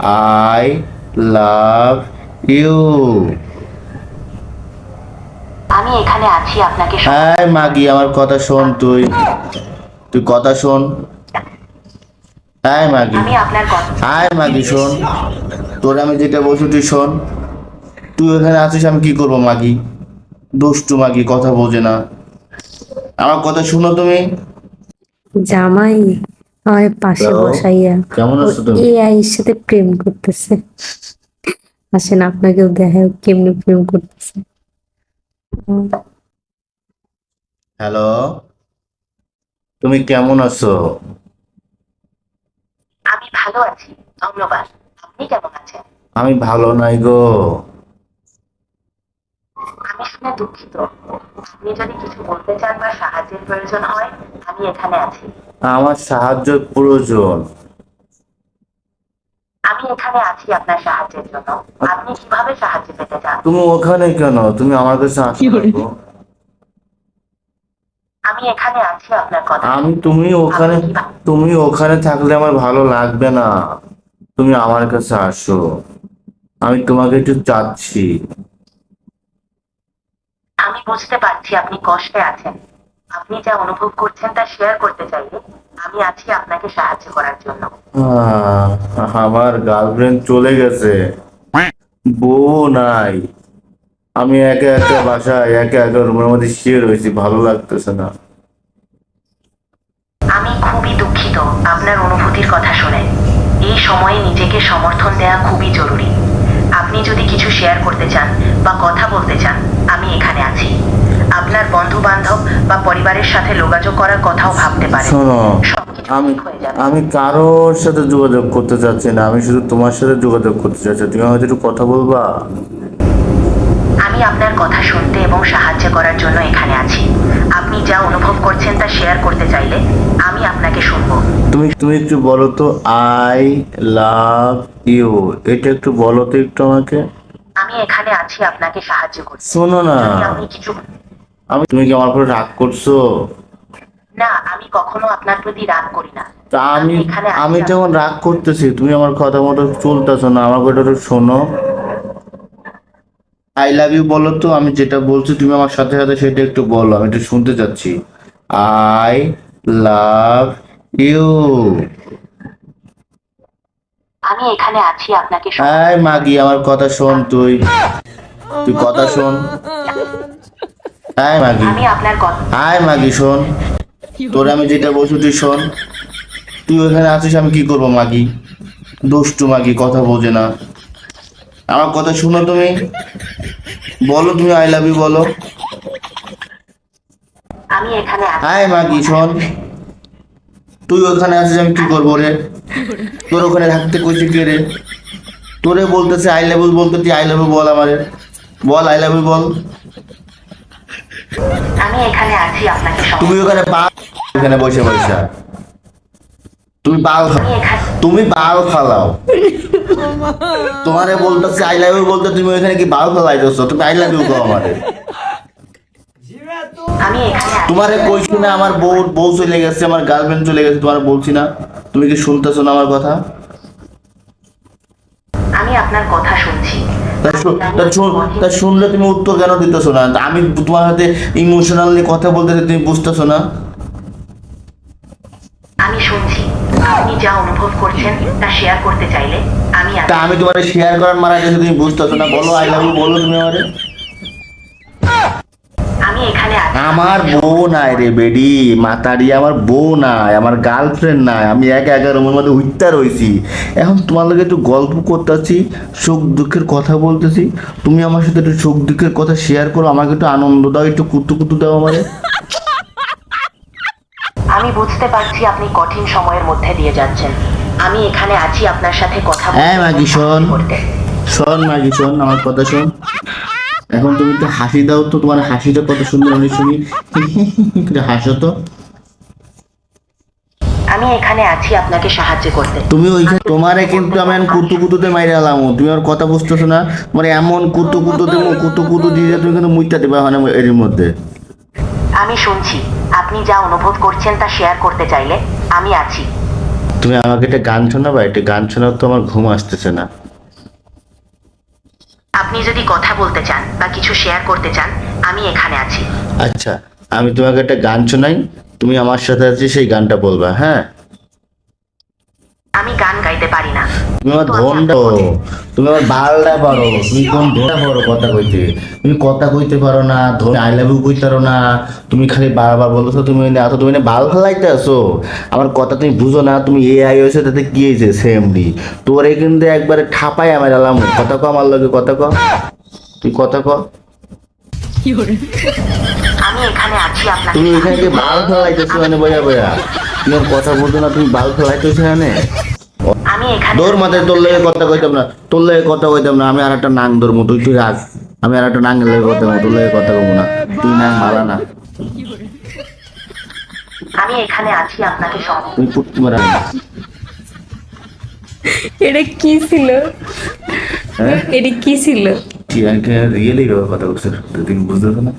I love you আমি এখানে আছি আপনাকে হ্যাঁ মাগি আমার কথা শোন তুই। তুই কথা শোন। হ্যাঁ মাগি। আমি আপনার কথা হাই মাগি শোন। তোর আমি যেটা বলছি তুই শোন। তুই ওখানে আছিস আমি কি করব মাগি? দুষ্টু মাগি কথা বোঝে না। আমার কথা শুনো তুমি। জামাই আমার পাশে বসাইয়া কেমন আছো তুমি? এআই এর সাথে প্রেম করতেছে। আসেন আপনাকেও দেখায় কেমনি প্রেম করতেছে। হ্যালো তুমি কেমন আছো? আমি ভালো আছি ধন্যবাদ। আপনি কেমন আছেন? আমি ভালো নাই গো। আমি শুনে দুঃখিত। আপনি যদি কিছু বলতে চান বা সাহায্যের প্রয়োজন হয় আমি এখানে আছি। আমার সাহায্য প্রয়োজন। আমি এখানে আছি আপনার সাহায্যের জন্য। আপনি কীভাবে সাহায্য পেতে চান? তুমি ওখানে কেন? তুমি আমার কাছে আসো আমি এখানে আছি আপনার কথা। আমি তুমি ওখানে তুমি ওখানে থাকলে আমার ভালো লাগবে না। তুমি আমার কাছে আসো। আমি তোমাকে একটু চাচ্ছি। আমি বুঝতে পারছি আপনি কষ্টে আছেন। আপনি যা অনুভব করছেন তা শেয়ার করতে চাইলে আমি আছি আপনাকে সাহায্য করার জন্য। আমার গার্লফ্রেন্ড চলে গেছে। বউ নাই। আমি একা একা বাসায় একা একা রুমের মধ্যে শুয়ে রয়েছি ভালো লাগতেছে না। আমি খুবই দুঃখিত আপনার অনুভূতির কথা শুনে। এই সময়ে নিজেকে সমর্থন দেওয়া খুবই জরুরি। আপনি যদি কিছু শেয়ার করতে চান বা কথা বলতে চান আমি এখানে আছি। আপনার বন্ধু বান্ধব বা পরিবারের সাথে যোগাযোগ করার কথাও ভাবতে পারেন। শোনো আমি আমি কারোর সাথে যোগাযোগ করতে চাচ্ছি না আমি শুধু তোমার সাথে যোগাযোগ করতে চাচ্ছি। তুমি হয়তো একটু কথা বলবা? আমি আপনার কথা শুনতে এবং সাহায্য করার জন্য এখানে আছি। আপনি যা অনুভব করছেন তা শেয়ার করতে চাইলে আমি আপনাকে শুনব। তুমি তুমি একটু বলো তো আই লাভ ইউ। এটা একটু বলো তো একটু আমাকে। আমি এখানে আছি আপনাকে সাহায্য করতে শোনো না। আপনি কিছু আমি তুমি কি আমার উপরে রাগ করছ? না আমি কখনো আপনার প্রতি রাগ করি না। তা আমি এখানে আমি যখন রাগ করতেছি তুমি আমার কথা মতো চলতেছো না। আমার কথা একটু শোনো। আই লাভ ইউ বলো তো আমি যেটা বলছি তুমি আমার সাথে সাথে সেটা একটু বলো। আমি একটু শুনতে চাচ্ছি। আই লাভ ইউ আমি এখানে আছি আপনাকে। হ্যাঁ মাগি আমার কথা শোন তুই। তুই কথা শোন। হ্যাঁ মাগি। আমি আপনার কথা হাই মাগি শোন। তোর আমি যেটা বলছি তুই শোন। তুই ওখানে আছিস আমি কি করব মাগি? দুষ্টু মাগি কথা বোঝে না। আমার কথা শুনো তুমি। বলো তুমি আই লাভ ইউ বলো। আমি এখানে হাই মাগি শোন। তুই ওখানে আছিস আমি কি করব রে? তোর ওখানে থাকতে কইছে কে রে? তোরে বলতেছে আই লাভ ইউ বলতে তুই আই লাভ ইউ বল আমারে। বল আই লাভ ইউ বল। আমি এখানে আছি আপনাকে তুমি ওখানে বাল এখানে বসে বসে। তুমি বাল তুমি বাল ফালাও তোমারে বলতেছে আই লাভ ইউ বলতে তুমি ওখানে কি বাল ফালাইতেছো তুমি আই লাভ ইউ কো আমারে। তোমারে কইছি না আমার বউ বউ চলে গেছে আমার গার্লফ্রেন্ড চলে গেছে তোমার বলছি না। তুমি কি শুনতেছো না আমার কথা? আমি আপনার কথা শুনছি। তা শুনলে তুমি উত্তর কেন দিতেছো না? আমি তোমার সাথে ইমোশনালি কথা বলতে তুমি বুঝতেছো না? আমি শুনছি। আপনি যা অনুভব করছেন তা শেয়ার করতে চাইলে আমি তা আমি তোমার শেয়ার করার মারা গেছে তুমি বুঝতেছো না? বলো আই লাভ ইউ বলো তুমি আমারে। আমার বউ নাই রে বেডি মাতারি আমার বউ নাই আমার গার্লফ্রেন্ড নাই আমি একা একা রুমের মধ্যে উঠতে রয়েছি এখন তোমার লগে একটু গল্প করতেছি সুখ দুঃখের কথা বলতেছি। তুমি আমার সাথে একটু সুখ দুঃখের কথা শেয়ার করো আমাকে একটু আনন্দ দাও একটু কুতু কুতু দাও আমারে। আমি বুঝতে পারছি আপনি কঠিন সময়ের মধ্যে দিয়ে যাচ্ছেন। আমি এখানে আছি আপনার সাথে কথা হ্যাঁ, মাগি, শোন। শোন মাগি শোন আমার কথা শোন। এখন তুমি একটু হাসি দাও তো তোমার হাসিটা কত সুন্দর আমি শুনি। একটু হাসো তো। আমি এখানে আছি আপনাকে সাহায্য করতে। তুমি ওইখানে তোমারে কিন্তু আমি কুতু কুতুতে মাইরে আলাম তুমি আর কথা বুঝতেছো না। মানে এমন কুতু কুতু দেবো কুতু কুতু দিয়ে তুমি কিন্তু মুইটা দেবে মানে এর মধ্যে। আমি শুনছি। আপনি যা অনুভব করছেন তা শেয়ার করতে চাইলে আমি আছি। তুমি আমাকে একটা গান শোনাবা? একটা গান শোনাও তো আমার ঘুম আসতেছে না। আপনি যদি কথা বলতে চান বা কিছু শেয়ার করতে চান, আমি এখানে আছি। আচ্ছা আমি তোমাকে একটা গান শোনাই, তুমি আমার সাথে আছি, সেই গানটা বলবা হ্যাঁ? আমি গান গাইতে পারি না। তুমি আমার বড়। তুমি আমার বালটা বড়। তুমি কোন ধনটা বড় কথা কইতে? তুমি কথা কইতে পারো না ধন আই লাভ ইউ কইতে পারো না। তুমি খালি বারবার বলছো তুমি না এত তুমি না বাল ফেলাইতে আসো আমার কথা তুমি বুঝো না তুমি এ আই হয়েছে তাতে কি হয়েছে? সেমডি তোরে কিন্তু একবারে ঠাপাই আমার আলাম কথা কো আমার লগে কথা ক। তুই কথা ক। আমি এখানে আছি আপনাকে তুমি এখানে বাল ফেলাইতেছো মানে বয়া বয়া তুমি কথা বলছো না তুমি বাল ফেলাইতেছো এখানে? দৌড় মাথায় তোর লেগে কথা কইতাম না তোর লেগে কথা কইতাম না আমি আর একটা নাং ধরবো তুই তুই রাখ আমি আর একটা নাঙ্গের লেগে কথা তোর লেগে কথা কবো না। তুই নাং মারা না। আমি এখানে আছি আপনাকে সম তুই পুটকি মারা এটা কি ছিল? হ্যাঁ? এটা কি ছিল? কি রিয়েলি কথা বলছিস তুই বুঝতে না।